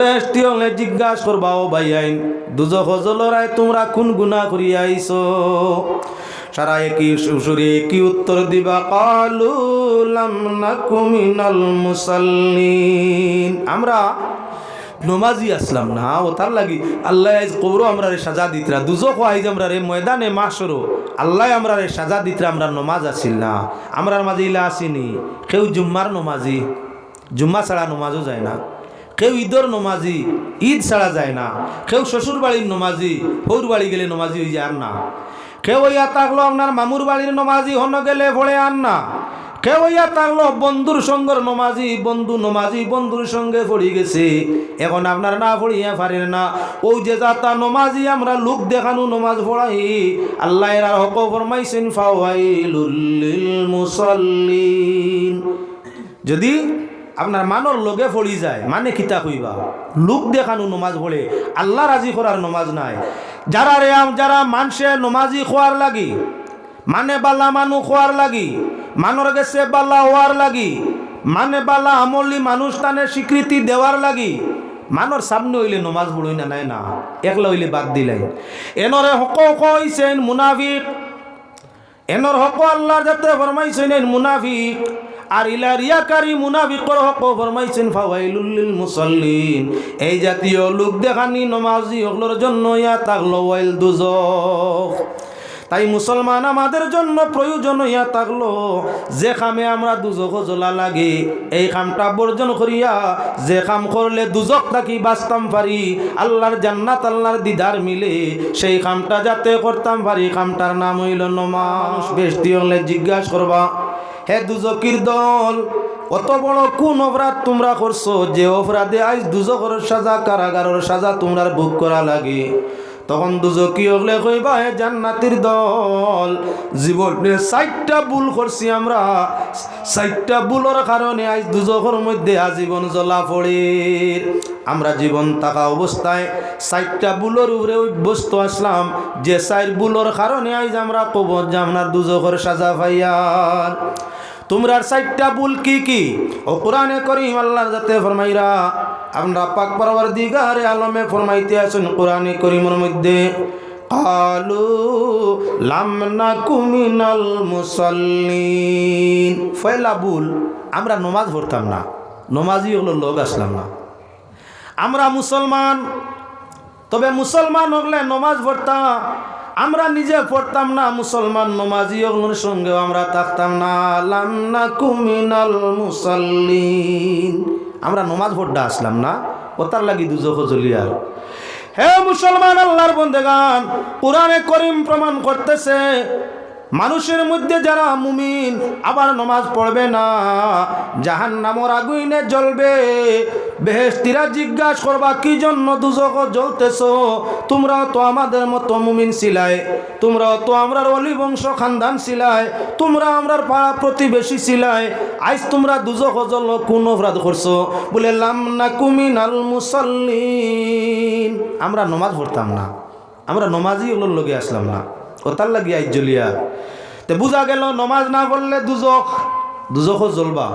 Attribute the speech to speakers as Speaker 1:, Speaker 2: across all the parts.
Speaker 1: বেশটি হলে জিজ্ঞাসা করবা, ও ভাই আইন দুজখ জলরায় তোমরা কোন গুণা করিয়া আইছো? সারা একই সুরে একই উত্তর দিবা? কালু লাম নাকু মুসাল্লিন। আমরা নমাজি আসলাম না, ও তার লাগি, আল্লাহ আজ কবরো আমরা রে সাজা দিতরা দুজক আইজ আমরা রে ময়দানে মাসরো আল্লাহ আমরা রে সাজা দিতরা, আমরা নমাজ আসিল না। আমরার মাঝে ইলা আসিনি, কেউ জুম্মার নমাজি, জুম্মা ছাড়া নমাজও যায় না। কেউ ঈদর নমাজি, ঈদ ছাড়া যায় না। কেউ শ্বশুর বাড়ির নমাজি হৌর বাড়ি গেলে নমাজি হয়ে যায় না। কেউ ইয়া থাকল আপনার মামুর বাড়ির নমাজি, হন গেলে ভরে আন না। কেউ ইয়া থাকল বন্ধুর সঙ্গর নমাজি, বন্ধু নমাজি, বন্ধুর সঙ্গে পড়ি গেছে। এখন আপনার না পড়িয়া পারেন না। ওই যে যাতা নমাজি, আমরা লোক দেখানো নমাজ পড়াই। আল্লাহ এরা হক ফরমাইছেন, ফাওয়াইলুল মুসাল্লিন। যদি আপনার মানর লগে পড়ি যায়। মানে কিতা কইবা? লোক দেখানো নমাজ পড়ে আল্লাহ রাজি করার নমাজ নাই। যারা রে যারা মানসে নমাজি খোয়ার লাগি মানে বালা মানু খোয়ার লাগি মানর গেছে বালা হওয়ার লাগি মানে বালা আমলি মানুষ তানে স্বীকৃতি দেওয়ার লাগি মানর সামনে হইলে নমাজ পড়ই না নাই না? একলা হইলে বাদ দিলাই এনরে হক হইছেন মুনাফিক। এনর হক আল্লাহর যাতে ফরমাইছেন মুনাফিক। আর ইলা রিয়াকারী মুনাফিকর হক ফরমাইছেন ফাওয়াইলুল লিল মুসাল্লিন। এই জাতীয় লোক দেখানি নমাজি হকলোর জন্য ইয়া তাগলো ওয়াইল দুজখ তাই মুসলমান আমাদের জন্য প্রয়োজন ইয়া থাকল যে কামে আমরা দুজক জ্বলা লাগে, এই কামটা বর্জন করিয়া যে কাম করলে দুজক থাকি বাঁচতাম পারি, আল্লাহর জান্নাত, আল্লাহর দিদার মিলে সেই কামটা যাতে করতাম পারি কামটার নাম হইল নমাজ। বেশি হলে জিজ্ঞাসা করবা। হে দুজকির দল অত বড় কোন অপরাধ তোমরা করছ যে অপরাধে আজ দুজকর সাজা, কারাগারের সাজা তোমরা বুক করা লাগে। তখন দুজকি হলে কইবা, হে জান্নাতির দল, জীবনে চারটা ভুল করছি আমরা। চারটা ভুলের কারণে আজ দুজকের মধ্যে আজীবন জ্বলা পড়ে। আমরা জীবন থাকা অবস্থায় চারটা বুলোর উপরে অভ্যস্ত আসলাম। যে চার বুলোর কারণে আজ আমরা কব যে আপনার দুজকের সাজা পাইয়ার। তোমরার চারটা বুল কি কি? ও কোরআনে করিম আল্লাহর যাতে ফরমাইরা, আমরা পাক পরবার দিগারে আলমে ফরমাইতে আছেন কোরআনে করিমের মধ্যে। কালু লামনা কুমিনাল মুসল্লিন। ফয়লা বুল আমরা নমাজ পড়তাম না। নমাজই হলো লোক, আসলাম না। আমরা মুসলমান, তবে মুসলমান হলে নমাজ পড়তাম। আমরা নিজে পড়তাম না, মুসলমান নমাজি ওগুলোর সঙ্গেও আমরা থাকতাম না। লান্না কুমিনাল মুসল্লিন। আমরা নমাজ ভোটটা আসলাম না ওতার লাগি দুজক জলিয়ার হে মুসলমান, আল্লাহর বন্দেগান, কোরআনে করিম প্রমাণ করতেছে মানুষের মধ্যে যারা মুমিন, আবার নমাজ পড়বে না জাহান নামর আগুইনে জ্বলবে। বেহেস্তিরা জিজ্ঞাসা করবা, কি জন্য দুজক জ্বলতেছ? তোমরাও তো আমাদের মতো মুমিন ছিলাই তোমরাও তো আমরার অলি বংশ খানদান ছিলাই তোমরা আমরার পাড়া প্রতিবেশী ছিলাই আজ তোমরা দুজক জ্বল, কোন অপরাধ করছ? বলে, লাম না কুমিন আল মুসল্লিন। আমরা নমাজ পড়তাম না, আমরা নমাজই ওগুলোর লগে আসলাম না। ওতার লাগি আইজ জ্বলিয়া। তে বুঝা গেল, নমাজ না পড়লে দুজক দুজকও জ্বলবা।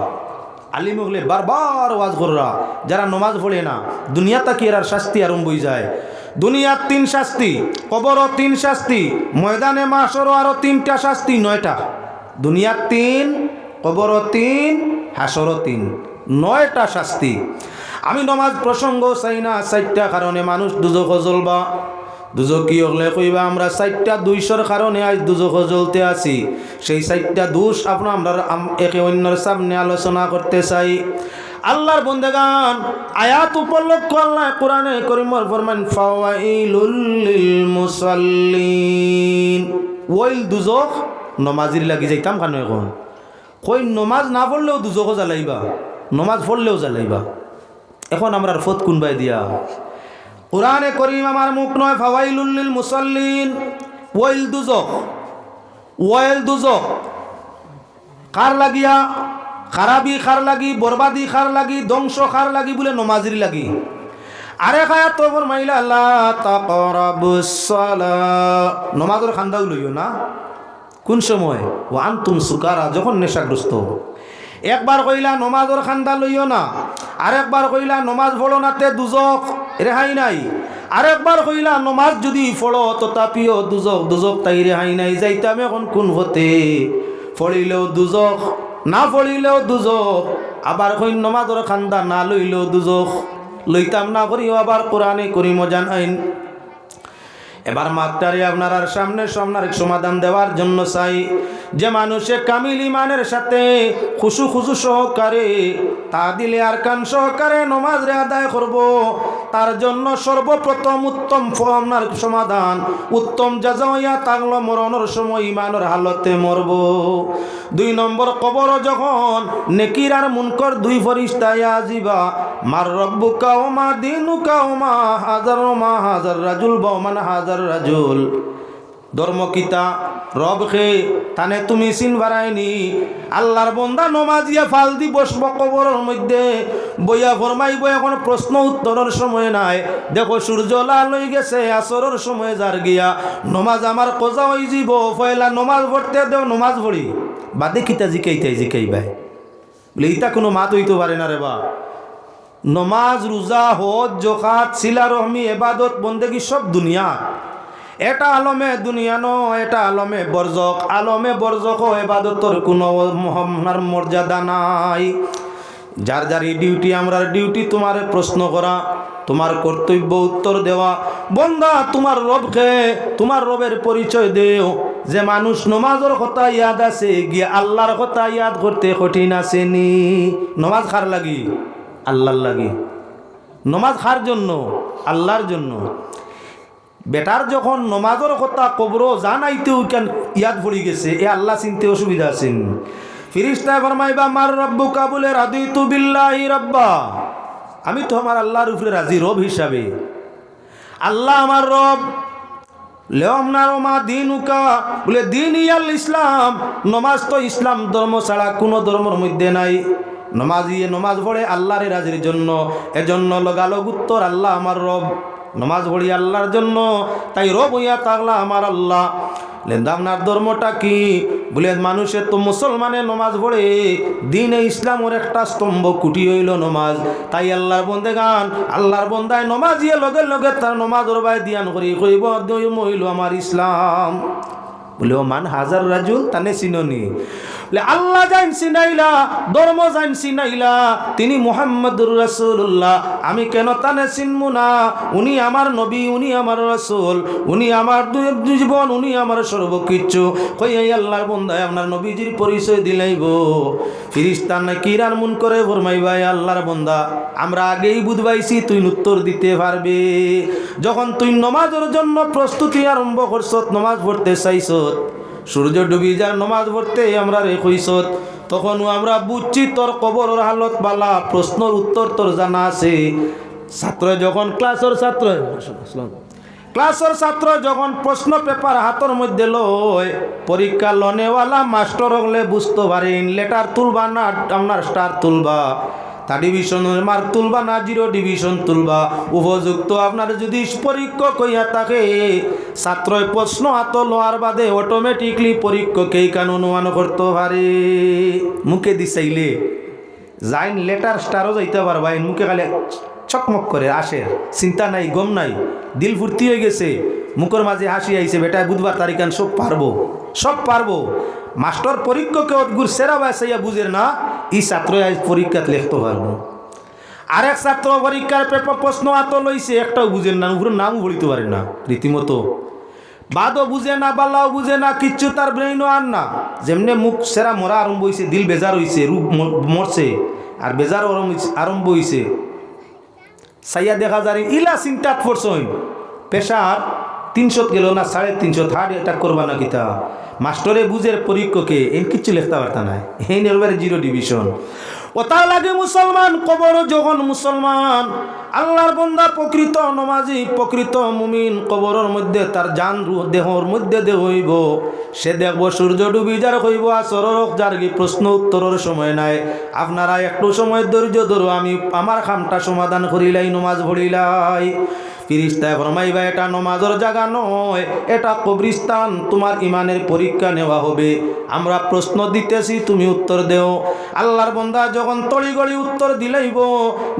Speaker 1: আলিম হলে বারবার ওয়াজ কররা, যারা নমাজ পড়ে না দুনিয়া তাকি এরার শাস্তি আরম্ভ হয়ে যায়। দুনিয়ার তিন শাস্তি, কবরও তিন শাস্তি, ময়দানে মাসরও আরও তিনটা শাস্তি, নয়টা। দুনিয়ার তিন, কবরও তিন হাসরও তিন, নয়টা শাস্তি। আমি নমাজ প্রসঙ্গ চাই না, চারটা কারণে মানুষ দুজক জ্বলবা। দুজকি হলে কইবা, আমরা চারটা দুইশোর কারণে আজ দুজক জ্বলতে আছি। সেই চারটা দুষ আপনার আমরা আম- একে অন্যের সামনে আলোচনা করতে চাই। আল্লাহর বন্দেগান, আয়াত উপলক্ষ আল্লাহ কোরআনে করিমর ফরমান, ফাওয়াইলুল লিল মুসাল্লিন ওইল দুজক নমাজির লাগি যাইতাম কেন এখন? কই নমাজ না পড়লেও দুজকও জ্বালাইবা, নমাজ পড়লেও জ্বালাইবা। এখন আমরা ফত কোনবাই দিয়া? কোরআনে করিম আমার মুখ নয় ফাওয়াইলুল্লিল মুসল্লিন। ওয়াইল দুজক ওয়াইল দুজক। কার লাগিয়া? খারাপি খার লাগি, বরবাদি খার লাগি, ধ্বংস খার লাগি বলে নমাজির লাগি। আরে খায়া তো সালাহ নমাজের খান্দাও লইও না। কোন সময়? ও আন্তুম সুকারা, যখন নেশাগ্রস্ত। একবার কইলা, নমাজের খান্দা লইও না। আরেকবার কইলা, নমাজ পড়ো নাতে দুজক। রেহাই নাই। আরেকবার কইলা, নমাজ যদি ফড় তথাপিও দুজক দুজক তাই রেহাই নাই। যাইতাম এখন কোন হতে ফলিলেও দুজক না ফলিলেও দুজক আবার কই নমাজর খান্দা না লইলেও দুজক লইতাম না করিও, আবার কোরআনে করিম জান আইন এবার মাত্রারে আপনার সামনে সামনার সমাধান দেওয়ার জন্য চাই। যে মানুষে কামিল ইমানের সাথে খুশু খুশু সহকারে, তা দিলে আর কান সহকারে নমাজ রে আদায় করব। তার জন্য সর্বপ্রথম উত্তম ফ- আপনার সমাধান, উত্তম যাজাইয়া তাগলো মরণের সময় ইমানের হালতে মরব। দুই নম্বর কবর যখন নেকির আর মুনকর দুই ফরিস্তায় আজিবা মার রব্বুকা ও মা দিনুকা ও মা হাজার মা হাজার রাজুল বমান হাজার রাজুল। ধর্মকিতা রব খে, তানে তুমি চিন বাড়াইনি আল্লাহর বন্দা নমাজিয়া ফাল দি বসব কবরের মধ্যে। বইয়া ফরমাইব, এখন প্রশ্ন উত্তরের সময় নাই। দেখো সূর্য লাল হয়ে গেছে, আসরের সময় যার গিয়া। নমাজ আমার কোজা হয়ে যাব ফয়লা নমাজ পড়তে দেও, নমাজ পড়ি। বাদে কিতা জিকাইতাই, জিকাইবাই। বলে, ইতা কোনো মাত হইতে পারে না রে বা। নমাজ, রোজা, হজ, জোকাত, শিলা, রহমি, এবাদত, বন্দেগি সব দুনিয়া। এটা আলমে দুনিয়া ন এটা আলমে বর্জক। আলমে বর্জক এবাদতর কোনো মহার মর্যাদা নাই। যার যার এই ডিউটি আমরা ডিউটি, তোমার প্রশ্ন করা, তোমার কর্তব্য উত্তর দেওয়া। বন্দা, তোমার রবকে, তোমার রবের পরিচয় দেও। যে মানুষ নমাজের কথা ইয়াদ আছে, গিয়ে আল্লাহর কথা ইয়াদ করতে কঠিন আসেনি নমাজ খার লাগি? আল্লাহর লাগি। নমাজ খার জন্য, আল্লাহর জন্য। বেটার যখন নমাজের কথা কবর জানাইতেও কেন ইয়াদ পড়ি গেছে, এ আল্লাহ চিনতে অসুবিধা আছেন। ফিরিস্তা ফরমাইবা, মার রব্বু কাবুলে রাদি তু বিল্লাহি রব্বা। আমি তো আমার আল্লাহর উপরে রাজি, রব হিসাবে। আল্লাহ আমার রব লেওমনার মা দিন উকা বলে, দিন ইয়াল ইসলাম, নমাজ তো ইসলাম ধর্ম ছাড়া কোনো ধর্মের মধ্যে নাই। নমাজ ইয়ে নমাজ পড়ে আল্লাহরে রাজির জন্য। এজন্য লগালগ উত্তর আল্লাহ আমার রব। নমাজ পড়ি আল্লাহর জন্য, তাই রব হইয়া থাকলা আমার আল্লাহ। লেন্দা, আপনার ধর্মটা কি? বলে মানুষের তো মুসলমানে নমাজ পড়ে। দিনে ইসলামের একটা স্তম্ভ কুটি হইল নমাজ। তাই আল্লাহর বন্দে গান আল্লাহর বন্দায় নমাজ ইয়ে লগে লগে তার নমাজর বাই দিয়ান করি। কইব মহিল আমার ইসলাম। বলে, ও মান, হাজার রাজুল তানে চিননি। আল্লাহ জান চিনাইলা, ধর্ম জান চিনাইলা, তিনি মোহাম্মদুর রাসূলুল্লাহ। আমি কেন তানে চিনমু না? উনি আমার নবী, উনি আমার রাসূল, উনি আমার জীবন, উনি আমার সর্বকিচ্ছু কই এই আল্লাহর বন্দায় আপনার নবীজির পরিচয় দিলাইব? ফিরিস্তান না কিরান মন করে? ফরমাই ভাই, আল্লাহর বন্ধা আমরা আগেই বুধবাইছি তুই উত্তর দিতে পারবে। যখন তুই নমাজের জন্য প্রস্তুতি আরম্ভ করছত, নমাজ পড়তে চাইছত, সূর্য ডুবি যার নমাজ পড়তে আমরা রে কইছত তখনও আমরা বুঝছি তোর কবরের হালত বালা, প্রশ্নর উত্তর তোর জানা আছে। ছাত্র যখন, ক্লাসের ছাত্র ক্লাসের ছাত্র যখন প্রশ্ন পেপার হাতের মধ্যে লয়, পরীক্ষা লনেওয়ালা মাস্টার হলে বুঝতে পারেন, লেটার তুলবা না, আপনার স্টার তুলবা। তা ডিভিশনের মার্ক তুলবা না জিরো ডিভিশন তুলবা। উপযুক্ত আপনার যদি পরীক্ষক হইয়া থাকে, ছাত্রই প্রশ্ন হাত লোয়ার বাদে অটোমেটিকলি পরীক্ষকেই কান অনুমান করতে পারে। মুখে দিছাইলে। যাইন লেটার স্টারও যাইতে পারবা এই মুখে খালি চকমক করে, আসে। চিন্তা নাই, গম নাই। দিল ফুর্তি হয়ে গেছে। মুখের মাঝে হাসি আইছে, বেটা, বুধবার তারিখান সব পারব। সব পারব। মাস্টার পরীক্ষকে অদ্গুর সেরা বাসাইয়া বুঝে না ই ছাত্র পরীক্ষাত লিখতে পারব। আরেক ছাত্র পরীক্ষার পেপার প্রশ্ন আত লইছে, একটাও বুঝেন না উপরে নামও বলিতে পারে না, রীতিমতো। বাদও বুঝে না বাল্লাও বুঝে না, কিচ্ছু তার ব্রেইনও আর না। যেমনি মুখ সেরা মরা আরম্ভ হয়েছে দিল বেজার হইছে, রূপ মরছে, আর বেজার আরম্ভ- হইছে সাইয়া দেখা যায় ইলা চিন্তাত পড়ছই পেশার তিনশত গেল না, সাড়ে তিনশো হার্ট এটা করবা না কিতা? মাস্টরে বুঝের পরীক্ষকে এন কিচ্ছু লিখতে পারতা না এই নেরবারে জিরো ডিভিশন ও তার লাগে মুসলমান, কবর যখন মুসলমান, আল্লাহর বন্দা প্রকৃত নমাজি, প্রকৃত মুমিন, কবরের মধ্যে তার জান দেহর মধ্যে দেহ হইব। সে দেখব সূর্য ডুবি যার হইব, আসর যার কি প্রশ্ন উত্তরের সময় নাই। আপনারা একটু সময় ধৈর্য ধরো, আমি আমার খামটা সমাধান করিলাই, নমাজ ভরিলাই ফিরিস্তায় ফরমাইবা, এটা নমাজের জায়গা নয়, এটা কবরিস্তান তোমার ইমানের পরীক্ষা নেওয়া হবে। আমরা প্রশ্ন দিতেছি, তুমি উত্তর দেও। আল্লাহর বন্দা যখন তড়িগড়ি উত্তর দিলাইব,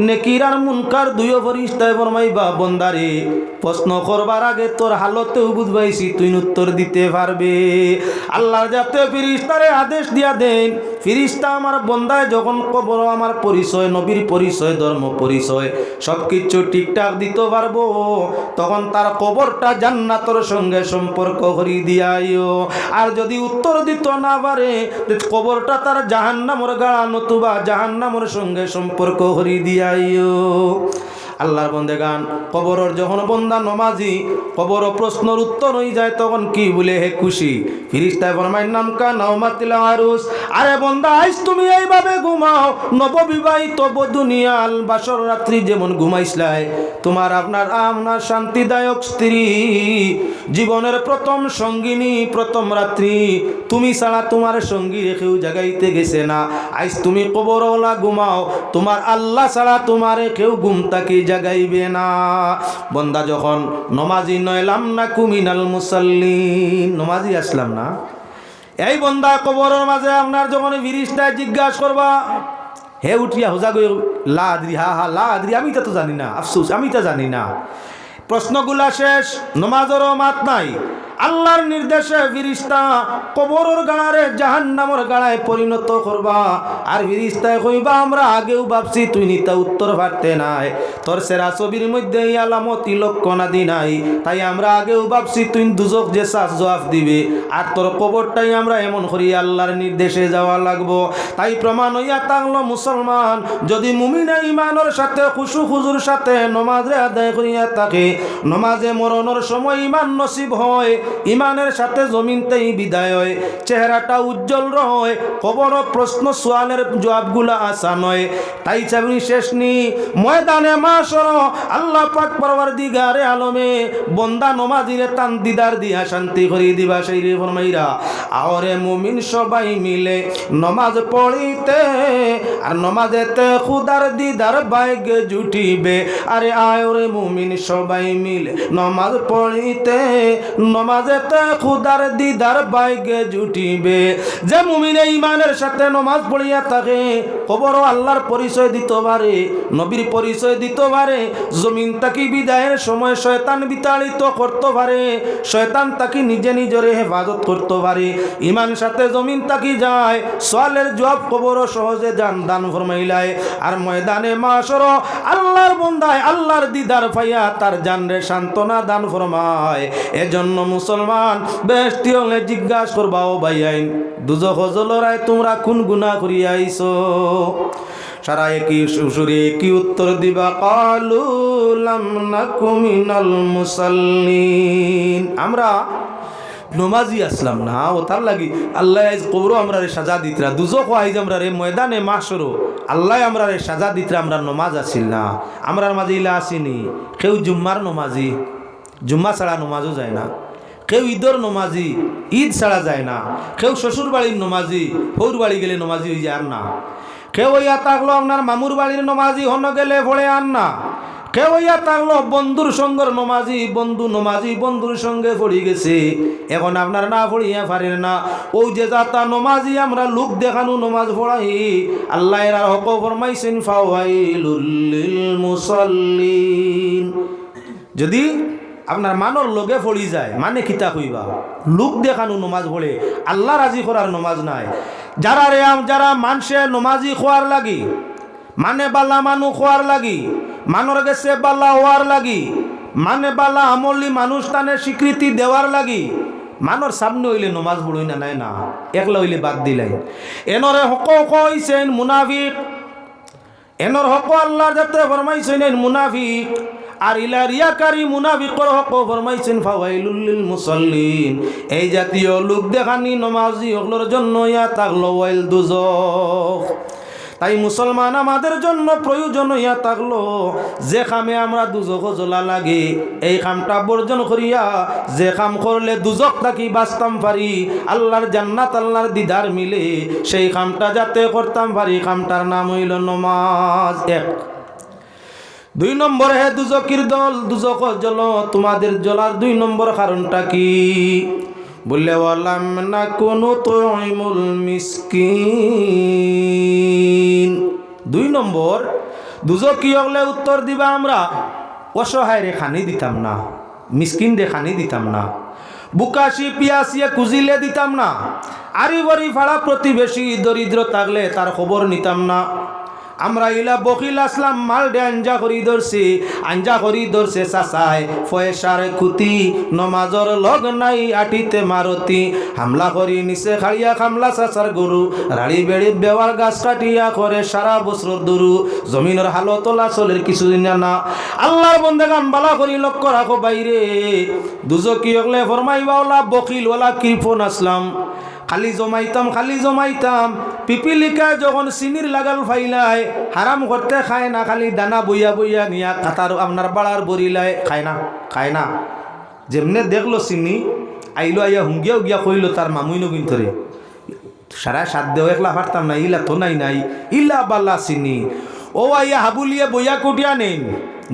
Speaker 1: নেকির আর মুনকার দুইও ফরিস্তায় ফরমাইবা, বন্দারে, প্রশ্ন করবার আগে তোর হালতেও বুঝবাইছি, তুই উত্তর দিতে পারবে। আল্লাহর যাতে ফিরিস্তারে আদেশ দিয়া দেন ফিরিস্তা আমার বন্দায়, যখন কবর আমার পরিচয়, নবীর পরিচয়, ধর্ম পরিচয় সব কিছু ঠিকঠাক দিতে পারব। তখন তার কবরটা জান্নাতর সঙ্গে সম্পর্ক করি দিয়াইও আর যদি উত্তর দিত না পারে কবরটা তার জাহান্নামর গাড়া নতুবা জাহান্নামর সঙ্গে সম্পর্ক করি দিয়াইও আল্লাহর বন্দে গান কবরর যখন বন্দা নমাজি, কবর প্রশ্নর উত্তর হয়ে যায়, তখন কি বলে হে খুশি? ফিরিস্তায় ফরমাই নাম কা আরুস। আরে বন্দা আইস তুমি এইভাবে ঘুমাও। নববিবাহিত দুনিয়াল বাসর রাত্রি যেমন ঘুমাইছলাই তোমার আপনার আপনার শান্তিদায়ক স্ত্রী, জীবনের প্রথম সঙ্গিনী, প্রথম রাত্রি। তুমি ছাড়া তোমার সঙ্গী রেখেও জাগাইতে গেছে না। আইস তুমি কবরওয়ালা ঘুমাও। তোমার আল্লাহ ছাড়া তোমার কেউ ঘুম তাকে জাগাইবে না। বন্দা যখন নমাজি নয়লাম না কুমিনাল মুসাল্লিন। নমাজি আসলাম না? এই বন্দা কবরের মাঝে আপনার যখন বিরিশটায় জিজ্ঞাসা করবা, হে উঠিয়া হোজা গই লা আদরি হা হা লা আদরি আমি তা তো জানি না, আফসোস, আমি তা জানি না। প্রশ্নগুলা শেষ, নমাজেরও মাত নাই। আল্লাহর নির্দেশে ফিরিস্তা কবরের গাড়ারে জাহান্নামর গাড়ায় পরিণত করবা। আর ফিরিস্তায় কইবা, আমরা আগেও ভাবছি তুই নিতা উত্তর পারতে নাই। তোর সেরা ছবির মধ্যে এই আলামতি লক্ষণাদি নাই। তাই আমরা আগেও ভাবছি তুই দুজক যে শ্বাস জবাব দিবে। আর তোর কবরটাই আমরা এমন করি আল্লাহর নির্দেশে যাওয়া লাগবো। তাই প্রমাণ হইয়া থাকল মুসলমান, যদি মুমিনা ইমানের সাথে, খুশু খুজুর সাথে নমাজে আদায় করিয়া থাকে, নমাজে মরণের সময় ইমান নসিব হয়। ইমানের সাথে জমিনতেই বিদায় হয়। চেহারাটা উজ্জ্বল রয় কবর প্রশ্ন সোয়ালের জবাবগুলা আসান হয়। তাই চাবনি শেষ নি। ময়দানে মাসর আল্লাহ পাক পরবার দিগারে আলমে, বন্দা নমাজিরে তান দিদার দিয়া শান্তি করি দিবা সেই রে ফরমাইরা। আওরে মুমিন সবাই মিলে নমাজ পড়িতে, আর নমাজেতে খুদার দিদার বাইগে জুটিবে। আরে আয়রে মুমিন সবাই মিলে নমাজ পড়িতে নমাজেতে খুদার দিদার বাইগে জুটিবে। যে মুমিনে ইমানের সাথে নমাজ পড়িয়া থাকে খবরও আল্লাহর পরিচয় দিত পারে, নবীর পরিচয় দিত পারে, জমিন তাকি বিদায়ের সময় শয়তান বিতাড়িত করতে পারে, শয়তান তাকি নিজে নিজরে হেফাজত করতে পারে। ইমান সাথে জমিন তাকি যায় সোয়ালের জবাব কবর সহজে যান দান ফরমাইলায়। আর ময়দানে মাসর আল্লাহর বন্দায় আল্লাহর দিদার পাইয়া তার জানরে সান্ত্বনা দান ফরমায়। এজন্য মুসলমান, বেশটি হলে জিজ্ঞাসা করবা, ও ভাই, আইন দুজক হজলরায় তোমরা কোন গুণা করিয়া আইছো? সারা একই সুরে কি উত্তর দিবা, কালু লাম নাকু মুসাল্লিন। আমরা নমাজি আসলাম না, ও তার লাগি, আল্লাহ আজ কবর আমরা রে সাজা দিতরা, দুজক আইজ আমরা রে ময়দানে মাসরো আল্লাহ আমরা রে সাজা দিতরা, আমরা নমাজ আসিল না। আমরার মাঝে ইলা আসিনি, কেউ জুম্মার নমাজি, জুম্মা ছাড়া নমাজও যায় না। কেউ ঈদর নমাজি, ঈদ ছাড়া যায় না। কেউ শ্বশুর বাড়ির নমাজি হৌর বাড়ি গেলে নমাজি হয়ে যায় না। কেউ ইয়া থাকল আপনার মামুর বাড়ির নমাজি, হন গেলে ভরে আন না। কেউ ইয়া থাকল বন্ধুর সঙ্গের নমাজি, বন্ধু নমাজি, বন্ধুর সঙ্গে পড়ি গেছে। এখন আপনার না পড়িয়া পারেন না। ওই যে যাতা নমাজি, আমরা লোক দেখানো নমাজ পড়াই। আল্লাহ এরা হক ফরমাইছেন, ফাওয়াইলুল মুসাল্লিন। যদি আপনার মানর লগে ফড়ি যায়। মানে কিতা কইবা? লোক দেখানো নমাজ পড়ে আল্লাহ রাজি করার নমাজ নাই। যারা রে আম- যারা মানুষে নমাজি খোয়ার লাগি মানে বালা মানু খোয়ার লাগি মানর গেছে বালা হওয়ার লাগি মানে বালা আমলি মানুষ তানে স্বীকৃতি দেওয়ার লাগি মানর সামনে হইলে নমাজ পড়ই না নাই না? একলা হইলে বাদ দিলাই এনরে হক হইছেন মুনাফিক। এনর হক আল্লাহ যাতে ফরমাইছেন মুনাফিক। আর ইলা রিয়াকারী মুনাফিকর হক ফরমাইছেন, ফাওয়াইলুল লিল মুসাল্লিন। এই জাতীয় লোক দেখানি নমাজি ওগুলোর জন্য, ইয়া থাকল ওয়াইল দুজখ তাই মুসলমান আমাদের জন্য প্রয়োজন, ইয়া থাকল যে খামে আমরা দুজক জ্বলা লাগে, এই খামটা বর্জন করিয়া যে খাম করলে দুজক থাকি বাঁচতাম পারি, আল্লাহর জান্নাত, আল্লাহর দিদার মিলে সেই খামটা যাতে করতাম পারি, খামটার নাম হইল নমাজ এক। দুই নম্বর হে দুজকির দল, দুজক জল, তোমাদের জলার দুই নম্বর কারণটা কি? বললে, ওয়ালাম না কোনো তৈমুল মিসকিন। দুই নম্বর, দুজক হলে উত্তর দিবা আমরা, অসহায় রে খানি দিতাম না, মিসকিন রে খানি দিতাম না, বুকাশি পিয়াসিয়ে কুজিলে দিতাম না আরি বরি ফাড়া প্রতিবেশী দরিদ্র থাকলে তার খবর নিতাম না। আমরা ইলা বকিল আসলাম, মাল ডে আঞ্জা করি ধরছি। আঞ্জা করি ধরছে চাচাই, ফয়েসার খুতি নমাজর লগ নাই আটিতে মারতি। হামলা করি নিচে খাড়িয়া খামলা চাচার গরু। রাড়ি বেড়ি বেওয়ার গাছ কাটিয়া করে সারা বছর দরু জমিনের হালত তোলা চলের কিছুদিন না। আল্লাহর বন্দে গান বালা করি লক্ষ্য রাখো বাইরে। দুজকি হলে ফরমাইবাওলা বকিল ওলা কৃপন আসলাম। খালি জমাইতাম খালি জমাইতাম। পিপিলিকা যখন চিনির লাগাল ফাইলাই হারাম করতে খায় না, খালি দানা বইয়া বইয়া নিয়া কাতার আপনার বাড়ার বরিলাই খায় না খায় না। যেমনে দেখল চিনি, আইলো আইয়া হুঙ্গিয়া উগিয়া কইলো তার মামুই নগিন ধরে সারা সাত দেও একলা পারতাম না, ইলা তো নাই নাই, ইলা বাল্লা চিনি। ও আইয়া হাবুলিয়ে বইয়া কুটিয়া নেন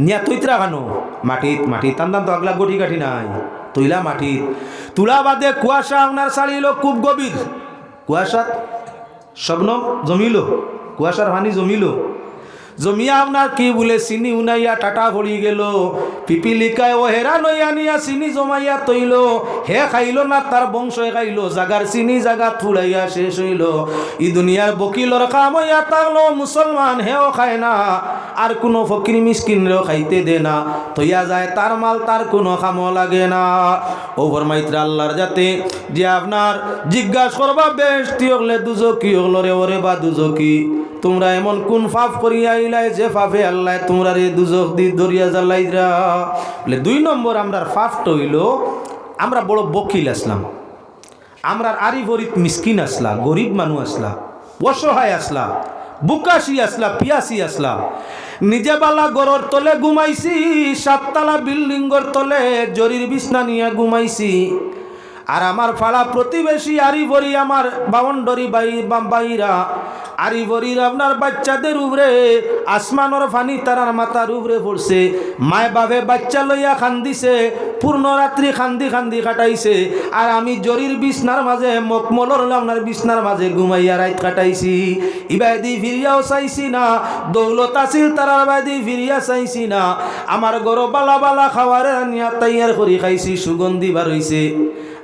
Speaker 1: নিয়া তৈত্রা খানো, মাটিত মাটিত টান তো আগলা গটি কাঠি নাই। তৈলা মাটিত তুলা বাদে কুয়াশা আপনার ছাড়িল খুব গভীর। কুয়াশাত স্বপ্ন জমিল, কুয়াশার পানি জমিল। জমিয়া আপনার কি বলে চিনি উনাইয়া টাটা ভরি গেল। পিপিলিকায় ও হেরা নইয়া নিয়া চিনি জমাইয়া তৈল। হে খাইল না তার বংশ খাইল। জাগার চিনি জাগা থুড়াইয়া শেষ হইল। ই দুনিয়ার বকিলর কাম হইয়া থাকল মুসলমান হেও খায় না। আর কোনো ফকির মিসকিনরেও খাইতে দে না। তৈয়া যায় তার মাল তার কোনো কামও লাগে না। ওভর মাইত্রা আল্লাহর যাতে যে আপনার জিজ্ঞাসা করবা বেশ তুই হলে দুজকি হলো রে ওরে বা দুজকি। তোমরা এমন কোন ফাফ করিয়া আইলাই যে ফাফে আল্লাহ তোমরা রে দুজক দি দরিয়া জ্বালাইরা বলে, দুই নম্বর আমরার ফাফটা হইল, আমরা বড় বকিল আসলাম। আমরার আরি গরিব মিসকিন আসলা, গরিব মানুষ আসলা, অসহায় আসলা, বুকাশি আসলা, পিয়াসি আসলা। নিজে বালা গরর তলে ঘুমাইছি, সাততলা বিল্ডিংর তলে জরির বিছনা নিয়ে ঘুমাইছি। আর আমার ফাড়া প্রতিবেশী আরি বরি আমার বাউন্ডরি বাই বাইরা আরি বরির আপনার বাচ্চাদের উপরে, আসমানোর ফানি তারার মাথার উপরে পড়ছে। মায় বাবে বাচ্চা লইয়া খান্দিছে, পূর্ণ রাত্রি খান্দি খান্দি কাটাইছে। আর আমি জরির বিছনার মাঝে মকমলর আপনার বিছনার মাঝে ঘুমাইয়া রাত কাটাইছি। ইবাদি ফিরিয়াও চাইছি না, দৌলত আছিল তারার বাদি ফিরিয়া চাইছি না। আমার গরো বালা বালা খাওয়ারে নিয়া তাইয়ার করি খাইছি, সুগন্ধি বার হইছে।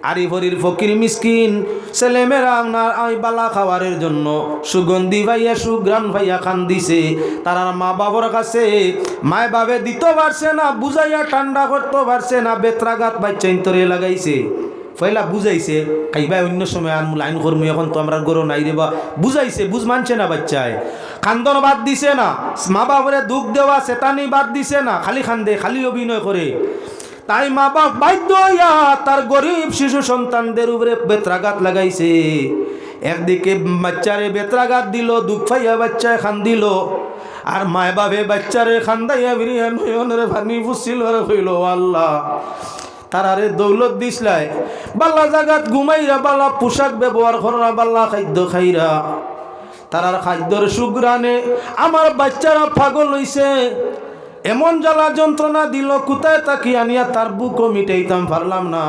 Speaker 1: আরি ভরির ফকির মিসকিন, ছেলেমেয়েরা আপনার আই বালা খাওয়ারের জন্য সুগন্ধি ভাইয়া সুগ্রাম ভাইয়া খান দিছে। তার মা বাবার কাছে মায় বাবে দিতে পারছে না, বুঝাইয়া ঠান্ডা করতে পারছে না, বেত্রাঘাত বাচ্চা ইন্তরে লাগাইছে। পয়লা বুঝাইছে খাইবা অন্য সময় আর লাইন কর্মী এখন তো আমরা গরো নাই দেবা বুঝাইছে, বুঝ মানছে না বাচ্চায়। খান্দন বাদ দিছে না, মা বাবরে দুঃখ দেওয়া সেতানি বাদ দিছে না, খালি খান্দে, খালি অভিনয় করে। তাই মা বাপ বাধ্য হইয়া তার গরিব শিশু সন্তানদের উপরে বেত্রাঘাত লাগাইছে। একদিকে বাচ্চারে বেত্রাঘাত দিল, দুঃখ পাইয়া বাচ্চায় খান দিল, আর মায় বাপে বাচ্চারে খান্দাইয়া বিরিয়া নয়নের ভানি ফুসিল হইল আল্লাহ। তারারে দৌলত দিসলাই, বাল্লা জাগাত ঘুমাইরা বাল্লা পোশাক ব্যবহার করা, বাল্লা খাদ্য খাইরা। তারার খাদ্যর সুগ্রানে আমার বাচ্চারা পাগল হইছে। এমন জ্বালা যন্ত্রণা দিল, কোথায় তাকি আনিয়া তার বুকও মিটাইতাম পারলাম না।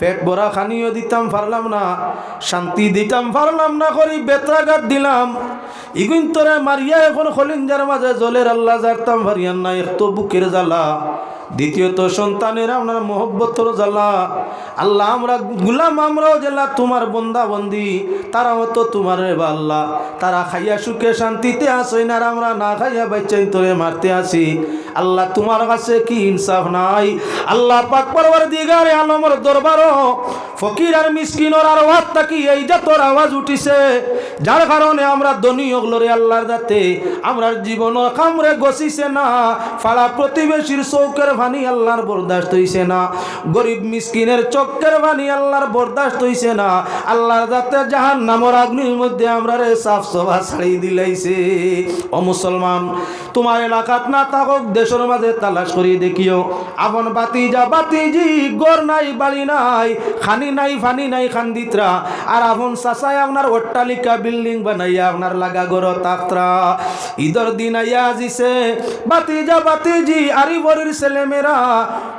Speaker 1: পেট ভরা খানিও দিতাম পারলাম না, শান্তি দিতাম পারলাম না, করি বেত্রাঘাত দিলাম। ইগুন তোরে মারিয়া এখন খলিঞ্জার মাঝে জলের আল্লাহ জারতাম ভারিয়ান না এক বুকের জ্বালা। দ্বিতীয়ত, সন্তানের আপনার মোহব্বতর জ্বালা আল্লাহ আমরা গুলাম, আমরাও জেলা তোমার বন্দা বন্দি তারাও তো তোমার রে আল্লাহ তারা খাইয়া সুখে শান্তিতে আসই না আমরা না খাইয়া বাচ্চাই তোরে মারতে আসি। আল্লাহ তোমার কাছে কি ইনসাফ নাই? আল্লাহ পাক পরবার দিগারে আলমর দরবারও ফকির আর মিসকিনর আর ওয়াত তাকি এই জাতর আওয়াজ উঠিছে। যার কারণে আমরা ধনী হগলরে আল্লাহর দাতে আমরা জীবন কামরে গছিছে না। ফাড়া প্রতিবেশীর চৌকের ভানি আল্লাহর বরদাস্ত হইছে না। গরিব মিসকিনের চক্কের ভানি আল্লাহর বরদাস্ত হইছে না। আল্লাহর দাতে জাহান নামর আগ্নির মধ্যে আমরা রে সাফ সভা ছাড়ি দিলাইছে। ও মুসলমান, তোমার এলাকাত না থাকক, দেশের মাঝে তালাশ করি দেখিও। আপন বাতি যা বাতি জি গর নাই, বাড়ি নাই, খানি ফানি নাই ফানি নাই খান্দিত্রা। আর আপন চাচাই আপনার অট্টালিকা, বিল্ডিং বানাইয়া আপনার লাগা গর তাকত্রা ঈদর দিন আইয়া আজিছে, বাতিজা বাতিজি আরি বরির ছেলেমেয়েরা,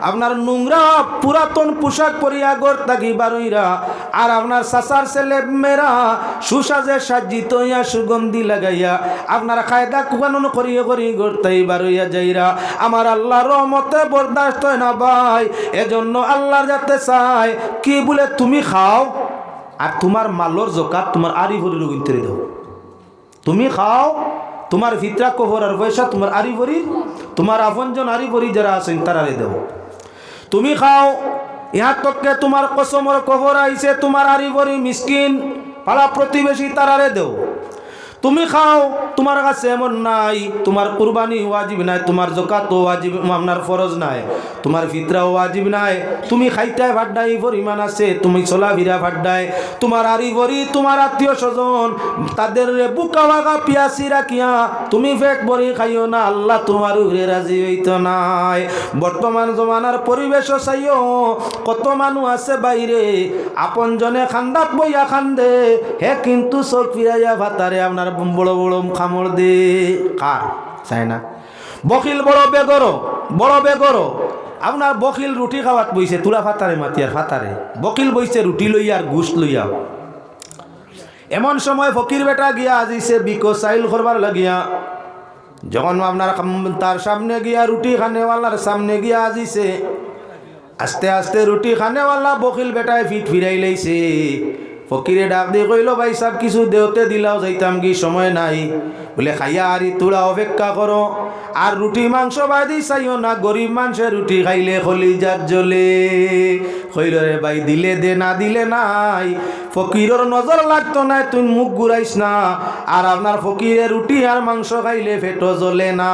Speaker 1: আপনার নোংরা পুরাতন পোশাক পরিয়া গর তাকি বারইরা। আর আপনার চাচার ছেলে মেয়েরা সুসাজে সাজ্জিত ইয়া সুগন্ধি লাগাইয়া, আপনার খায়দা কুকানন করিয়ে করি গড়তাই বারইয়া যাইরা। আমার আল্লাহর রহমতে বরদাস্ত হয় না ভাই, এজন্য আল্লাহর যাতে চাই কি বলে তুমি খাও আর তোমার মালর জকাত তোমার আরি ভরি রোগিন তেরে দাও। তুমি খাও তোমার ভিতরা কোহর আর পয়সা তোমার আরি ভরি তোমার আপনজন আরি ভরি যারা আছেন তারারে দেও। তুমি খাও ইহার তককে তোমার কসমর কবর আইছে তোমার আরি ভরি মিসকিন পালা প্রতিবেশী তারারে দেও। তুমি খাও, তোমার কাছে এমন নাই, তোমার কুরবানি ওয়াজিব নাই, তোমার জকাত ওয়াজিব, আপনার ফরজ নাই, তোমার ফিতরা ওয়াজিব নাই, তুমি খাইতে ভাড্ডাই পরিমাণ আছে, তুমি চলাফিরা ভাড্ডায় তোমার আরি ভরি তোমার আত্মীয় স্বজন, তাদের বুকা বাগা পিয়াসি রাখিয়া তুমি ফেক বরি খাইও না, আল্লাহ তোমার উপরে রাজি হইত নাই। বর্তমান জমানার পরিবেশ চাইও, কত মানুষ আছে বাইরে আপন জনে খান্দাত বইয়া খান্দে, হে কিন্তু চোখ ফিরাইয়া ভাতারে আপনার বড় বড় খামড় দে। কার? চাই না বকিল বড় বেগর বড় বেগর। আপনার বকিল রুটি খাওয়াত বইছে তুলা ফাতারে মাতিয়ার ফাতারে বকিল বইছে রুটি লইয়া আর গুস লইয়া এমন সময় ফকির বেটা গিয়া আজিছে, বিকো চাইল করবার লাগিয়া। যখন আপনার তার সামনে গিয়া রুটি খানেওয়ালার সামনে গিয়া আজিছে। আস্তে আস্তে রুটি খানেওয়ালা বকিল বেটায় ফিট ফিরাই লাইছে ফকিরে ডাক দিয়ে কইল ভাই সাহেব কিছু দেওতে দিলাও যাইতাম কি সময় নাই। বলে খাইয়া আরি তোলা অপেক্ষা করো। আর রুটি, মাংস বাদি চাইও না। গরিব মানুষের রুটি খাইলে খলি যার জ্বলে। কইল রে ভাই, দিলে দে না, দিলে নাই। ফকিরের নজর লাগতো না, তুই মুখ ঘুরাইস না। আর আপনার ফকিরে রুটি আর মাংস খাইলে ফেটো জ্বলে না।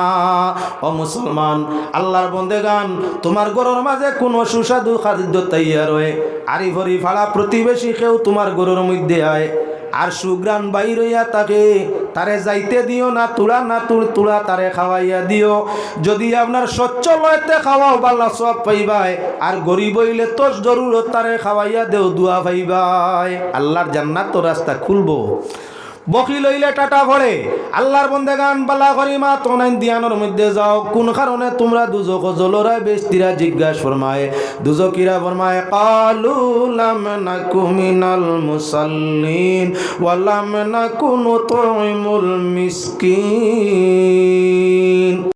Speaker 1: ও মুসলমান, আল্লাহর বন্দে গান তোমার গরুর মাঝে কোনো সুস্বাদু খাদ্য তৈয়ার হয়। আরি ভরি ফাড়া প্রতিবেশী কেউ তোমার গরুর মধ্যে আয়। আর সুগ্রান বাইর হইয়া তাকে তারে যাইতে দিও না, তুলা না তুল, তুলা তারে খাওয়াইয়া দিও। যদি আপনার স্বচ্ছ লয়তে খাওয়াও বাল্লা সব পাইবাই। আর গরিব হইলে তো জরুরত তারে খাওয়াইয়া দেও, দুয়া পাইবাই। আল্লাহর জান্নাত তো রাস্তা খুলবো। বকি লইলে টাটা ভরে আল্লাহর বন্ধে গান, বালা করিমা তনাইন দিয়ানোর মধ্যে যাও। কোন কারণে তোমরা দুজক জলরায় বেস্তিরা জিজ্ঞাস ফরমায়? দুজকিরা ফরমায়, কালু লাম নাকু মিনাল মুসাল্লিন ওয়ালাম নাকু নুতইমুল মিসকিন।